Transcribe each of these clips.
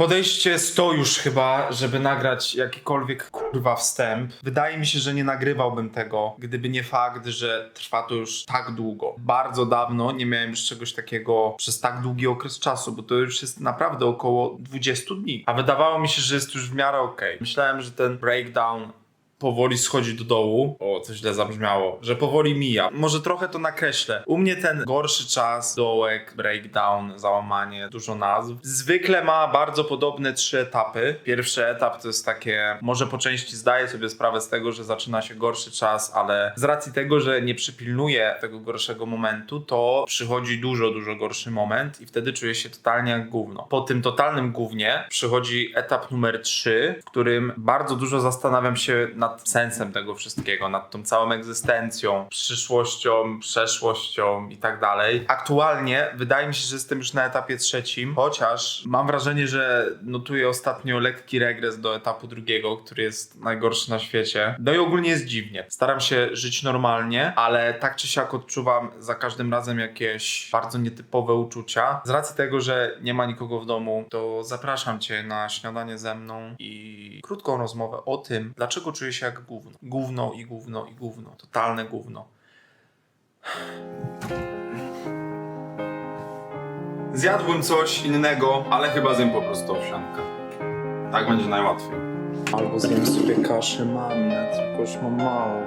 Podejście 100 już chyba, żeby nagrać jakikolwiek kurwa wstęp. Wydaje mi się, że nie nagrywałbym tego, gdyby nie fakt, że trwa to już tak długo. Bardzo dawno nie miałem już czegoś takiego przez tak długi okres czasu, bo to już jest naprawdę około 20 dni. A wydawało mi się, że jest już w miarę okej. Myślałem, że ten breakdown powoli schodzi do dołu. O, to źle zabrzmiało. Że powoli mija. Może trochę to nakreślę. U mnie ten gorszy czas, dołek, breakdown, załamanie, dużo nazw. Zwykle ma bardzo podobne trzy etapy. Pierwszy etap to jest takie, może po części zdaję sobie sprawę z tego, że zaczyna się gorszy czas, ale z racji tego, że nie przypilnuję tego gorszego momentu, to przychodzi dużo, dużo gorszy moment i wtedy czuję się totalnie jak gówno. Po tym totalnym gównie przychodzi etap numer 3, w którym bardzo dużo zastanawiam się nad sensem tego wszystkiego, nad tą całą egzystencją, przyszłością, przeszłością i tak dalej. Aktualnie wydaje mi się, że jestem już na etapie trzecim, chociaż mam wrażenie, że notuję ostatnio lekki regres do etapu drugiego, który jest najgorszy na świecie. No i ogólnie jest dziwnie. Staram się żyć normalnie, ale tak czy siak odczuwam za każdym razem jakieś bardzo nietypowe uczucia. Z racji tego, że nie ma nikogo w domu, to zapraszam Cię na śniadanie ze mną i krótką rozmowę o tym, dlaczego czuję się jak gówno. Gówno i gówno i gówno. Totalne gówno. Zjadłem coś innego, ale chyba zjem po prostu owsiankę. Tak będzie najłatwiej. Albo zjem sobie kaszę mannę, tylko już mam mało.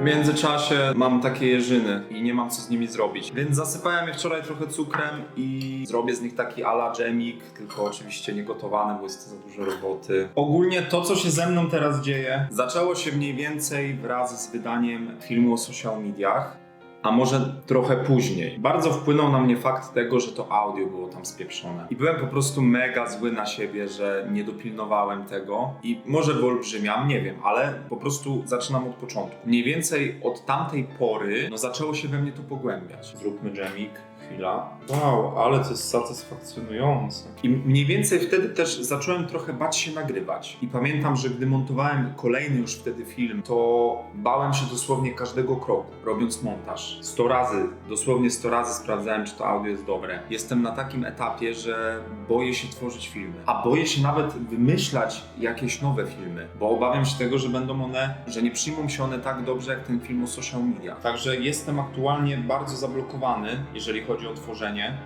W międzyczasie mam takie jeżyny i nie mam co z nimi zrobić. Więc zasypałem je wczoraj trochę cukrem i zrobię z nich taki ala dżemik, tylko oczywiście nie gotowany, bo jest to za dużo roboty. Ogólnie to, co się ze mną teraz dzieje, zaczęło się mniej więcej wraz z wydaniem filmu o social mediach a może trochę później. Bardzo wpłynął na mnie fakt tego, że to audio było tam spieprzone. I byłem po prostu mega zły na siebie, że nie dopilnowałem tego i może wyolbrzymiam, nie wiem, ale po prostu zaczynam od początku. Mniej więcej od tamtej pory no zaczęło się we mnie to pogłębiać. Zróbmy dżemik. Chwila. Wow, ale to jest satysfakcjonujące. I mniej więcej wtedy też zacząłem trochę bać się nagrywać. I pamiętam, że gdy montowałem kolejny już wtedy film, to bałem się dosłownie każdego kroku, robiąc montaż. 100 razy, dosłownie 100 razy sprawdzałem, czy to audio jest dobre. Jestem na takim etapie, że boję się tworzyć filmy. A boję się nawet wymyślać jakieś nowe filmy, bo obawiam się tego, że będą one, że nie przyjmą się one tak dobrze jak ten film o social media. Także jestem aktualnie bardzo zablokowany, jeżeli chodzi o tworzenie.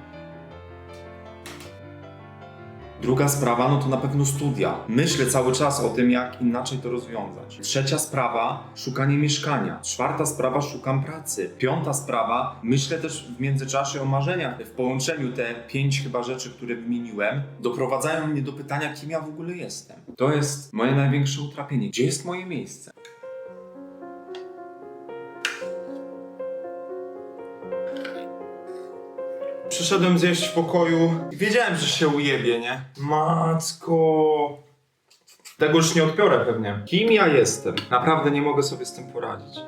Druga sprawa, no to na pewno studia. Myślę cały czas o tym, jak inaczej to rozwiązać. Trzecia sprawa, szukanie mieszkania. Czwarta sprawa, szukam pracy. Piąta sprawa, myślę też w międzyczasie o marzeniach. W połączeniu te pięć chyba rzeczy, które wymieniłem, doprowadzają mnie do pytania, kim ja w ogóle jestem. To jest moje największe utrapienie. Gdzie jest moje miejsce? Przyszedłem zjeść w pokoju i wiedziałem, że się ujebie, nie? Macko. Tego już nie odpiorę pewnie. Kim ja jestem? Naprawdę nie mogę sobie z tym poradzić.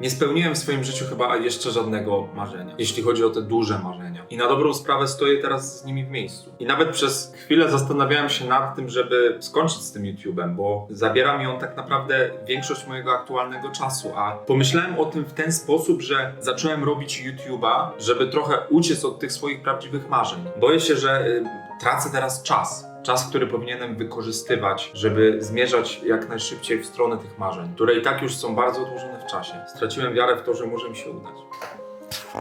Nie spełniłem w swoim życiu chyba jeszcze żadnego marzenia, jeśli chodzi o te duże marzenia. I na dobrą sprawę stoję teraz z nimi w miejscu. I nawet przez chwilę zastanawiałem się nad tym, żeby skończyć z tym YouTube'em, bo zabiera mi on tak naprawdę większość mojego aktualnego czasu. A pomyślałem o tym w ten sposób, że zacząłem robić YouTube'a, żeby trochę uciec od tych swoich prawdziwych marzeń. Boję się, że y, tracę teraz czas. Czas, który powinienem wykorzystywać, żeby zmierzać jak najszybciej w stronę tych marzeń, które i tak już są bardzo odłożone w czasie. Straciłem wiarę w to, że może mi się udać.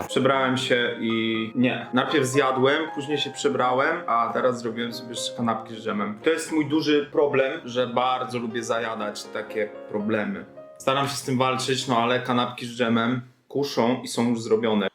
Przebrałem się i nie. Najpierw zjadłem, później się przebrałem, a teraz zrobiłem sobie jeszcze kanapki z dżemem. To jest mój duży problem, że bardzo lubię zajadać takie problemy. Staram się z tym walczyć, no ale kanapki z dżemem kuszą i są już zrobione.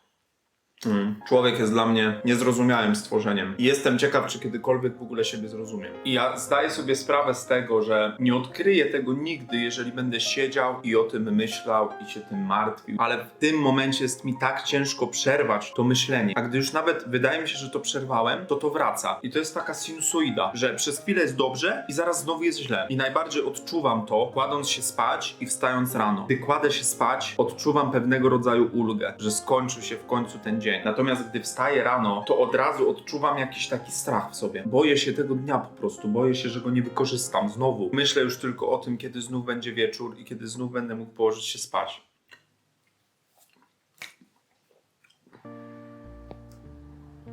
Mm. Człowiek jest dla mnie niezrozumiałym stworzeniem. I jestem ciekaw, czy kiedykolwiek w ogóle siebie zrozumiem. I ja zdaję sobie sprawę z tego, że nie odkryję tego nigdy, jeżeli będę siedział i o tym myślał i się tym martwił. Ale w tym momencie jest mi tak ciężko przerwać to myślenie. A gdy już nawet wydaje mi się, że to przerwałem, to to wraca. I to jest taka sinusoida, że przez chwilę jest dobrze i zaraz znowu jest źle. I najbardziej odczuwam to, kładąc się spać i wstając rano. Gdy kładę się spać, odczuwam pewnego rodzaju ulgę, że skończył się w końcu ten dzień. Natomiast gdy wstaję rano, to od razu odczuwam jakiś taki strach w sobie. Boję się tego dnia po prostu, boję się, że go nie wykorzystam znowu. Myślę już tylko o tym, kiedy znów będzie wieczór i kiedy znów będę mógł położyć się spać.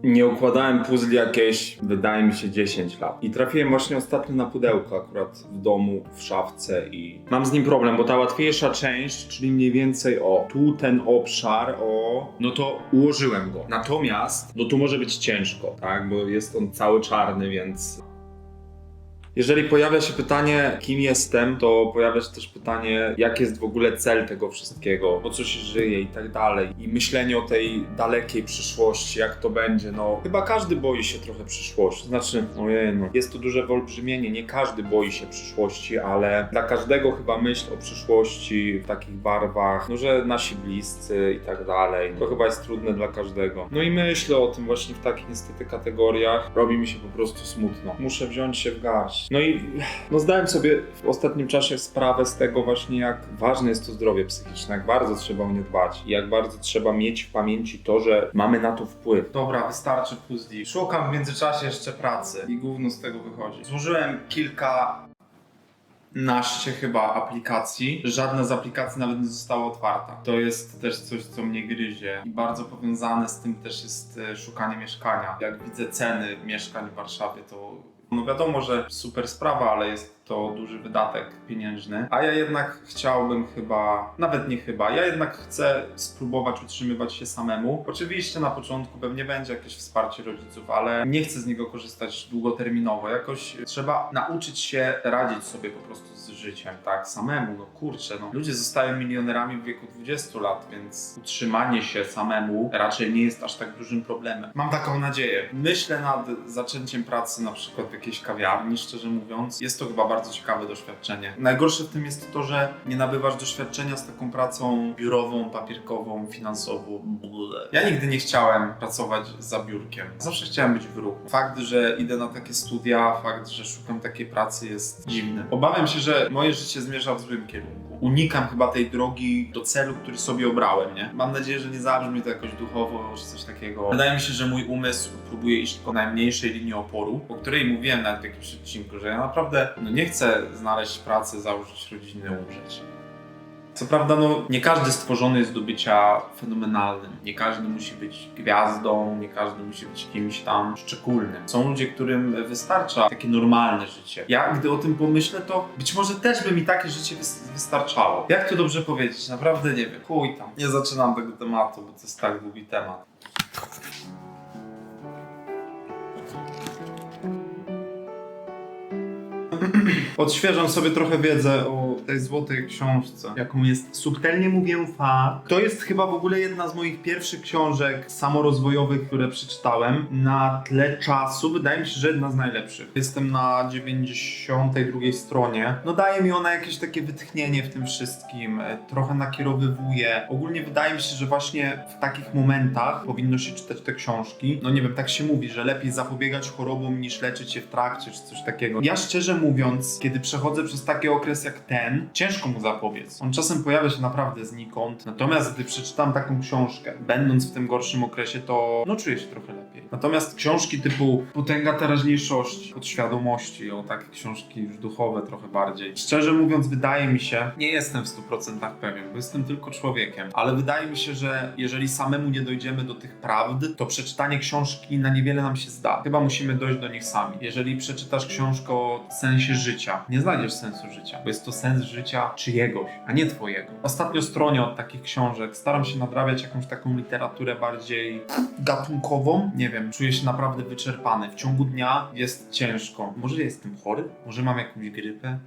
Nie układałem puzli jakieś, wydaje mi się, 10 lat. I trafiłem właśnie ostatnio na pudełko akurat w domu, w szafce i mam z nim problem, bo ta łatwiejsza część, czyli mniej więcej o, tu ten obszar, o, no to ułożyłem go. Natomiast, no tu może być ciężko, tak, bo jest on cały czarny, więc jeżeli pojawia się pytanie, kim jestem, to pojawia się też pytanie, jaki jest w ogóle cel tego wszystkiego, po co się żyje i tak dalej. I myślenie o tej dalekiej przyszłości, jak to będzie, no chyba każdy boi się trochę przyszłości. Znaczy, ojej, no, jest to duże wyolbrzymienie, nie każdy boi się przyszłości, ale dla każdego chyba myśl o przyszłości w takich barwach, no że nasi bliscy i tak dalej, to chyba jest trudne dla każdego. No i myślę o tym właśnie w takich niestety kategoriach, robi mi się po prostu smutno. Muszę wziąć się w garść. No i no zdałem sobie w ostatnim czasie sprawę z tego właśnie, jak ważne jest to zdrowie psychiczne, jak bardzo trzeba o nie dbać i jak bardzo trzeba mieć w pamięci to, że mamy na to wpływ. Dobra, wystarczy puzli. Szukam w międzyczasie jeszcze pracy i gówno z tego wychodzi. Złożyłem kilka naście chyba aplikacji. Żadna z aplikacji nawet nie została otwarta. To jest też coś, co mnie gryzie. I bardzo powiązane z tym też jest e, szukanie mieszkania. Jak widzę ceny mieszkań w Warszawie, to no wiadomo, że super sprawa, ale jest to duży wydatek pieniężny. A ja jednak chciałbym chyba, nawet nie chyba, ja jednak chcę spróbować utrzymywać się samemu. Oczywiście na początku pewnie będzie jakieś wsparcie rodziców, ale nie chcę z niego korzystać długoterminowo. Jakoś trzeba nauczyć się radzić sobie po prostu z życiem, tak, samemu. No kurczę, no. Ludzie zostają milionerami w wieku 20 lat, więc utrzymanie się samemu raczej nie jest aż tak dużym problemem. Mam taką nadzieję. Myślę nad zaczęciem pracy na przykład w jakiejś kawiarni, szczerze mówiąc. Jest to chyba bardzo ciekawe doświadczenie. Najgorsze w tym jest to, że nie nabywasz doświadczenia z taką pracą biurową, papierkową, finansową. Ja nigdy nie chciałem pracować za biurkiem. Zawsze chciałem być w ruchu. Fakt, że idę na takie studia, fakt, że szukam takiej pracy jest dziwny. Obawiam się, że moje życie zmierza w złym kierunku. Unikam chyba tej drogi do celu, który sobie obrałem, nie? Mam nadzieję, że nie zabrzmi to jakoś duchowo, czy coś takiego. Wydaje mi się, że mój umysł próbuje iść po najmniejszej linii oporu, o której mówiłem nawet w jakimś odcinku, że ja naprawdę no, nie chcę znaleźć pracy, założyć rodziny, umrzeć. Co prawda, no, nie każdy stworzony jest do bycia fenomenalnym. Nie każdy musi być gwiazdą, nie każdy musi być kimś tam szczególnym. Są ludzie, którym wystarcza takie normalne życie. Ja, gdy o tym pomyślę, to być może też by mi takie życie wys- wystarczało. Jak to dobrze powiedzieć? Naprawdę nie wiem. Chuj tam. Nie zaczynam tego tematu, bo to jest tak długi temat. Odświeżam sobie trochę wiedzę o tej złotej książce, jaką jest Subtelnie mówię fakt. To jest chyba w ogóle jedna z moich pierwszych książek samorozwojowych, które przeczytałem. Na tle czasu wydaje mi się, że jedna z najlepszych. Jestem na 92 stronie. No daje mi ona jakieś takie wytchnienie w tym wszystkim, e, trochę nakierowywuje. Ogólnie wydaje mi się, że właśnie w takich momentach powinno się czytać te książki. No nie wiem, tak się mówi, że lepiej zapobiegać chorobom niż leczyć je w trakcie, czy coś takiego. Ja szczerze mówiąc, kiedy przechodzę przez taki okres jak ten, ciężko mu zapobiec. On czasem pojawia się naprawdę znikąd. Natomiast gdy przeczytam taką książkę, będąc w tym gorszym okresie, to no czuję się trochę lepiej. Natomiast książki typu Potęga teraźniejszości, podświadomości, o takie książki już duchowe trochę bardziej. Szczerze mówiąc, wydaje mi się, nie jestem w 100% pewien, bo jestem tylko człowiekiem, ale wydaje mi się, że jeżeli samemu nie dojdziemy do tych prawd, to przeczytanie książki na niewiele nam się zda. Chyba musimy dojść do nich sami. Jeżeli przeczytasz książkę o sensie życia, nie znajdziesz sensu życia, bo jest to sens życia czyjegoś, a nie twojego. Ostatnio stronie od takich książek staram się nadrabiać jakąś taką literaturę bardziej gatunkową. Nie wiem, czuję się naprawdę wyczerpany. W ciągu dnia jest ciężko. Może jestem chory? Może mam jakąś grypę?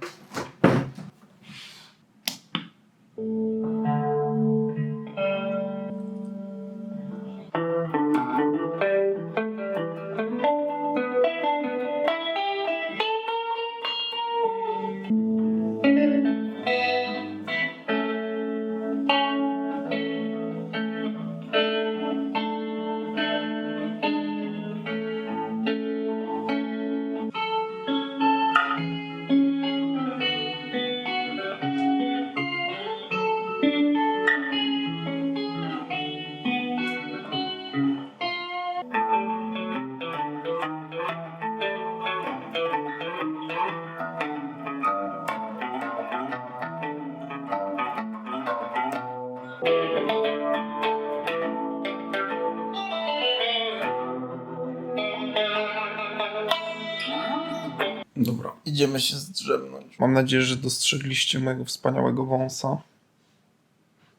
Idziemy się zdrzemnąć. Mam nadzieję, że dostrzegliście mojego wspaniałego wąsa.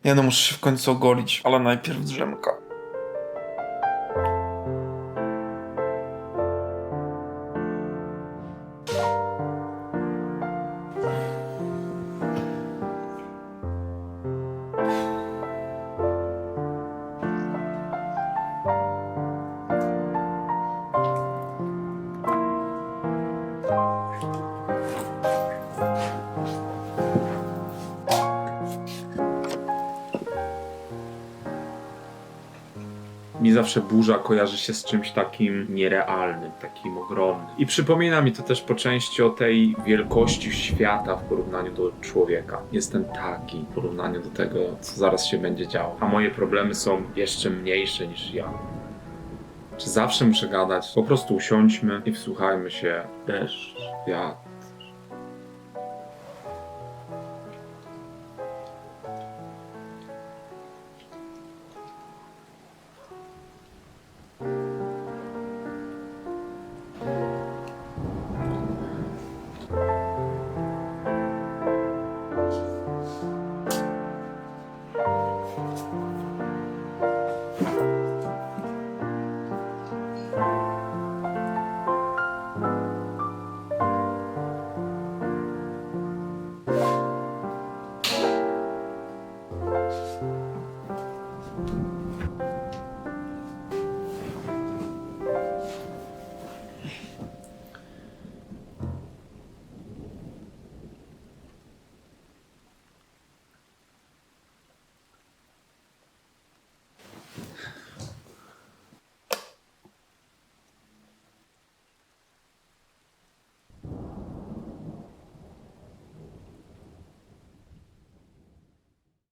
Ja no muszę się w końcu ogolić, ale najpierw drzemka. Zawsze burza kojarzy się z czymś takim nierealnym, takim ogromnym. I przypomina mi to też po części o tej wielkości świata w porównaniu do człowieka. Jestem taki w porównaniu do tego, co zaraz się będzie działo. A moje problemy są jeszcze mniejsze niż ja. Czy zawsze muszę gadać? Po prostu usiądźmy i wsłuchajmy się. Deszcz, wiatr,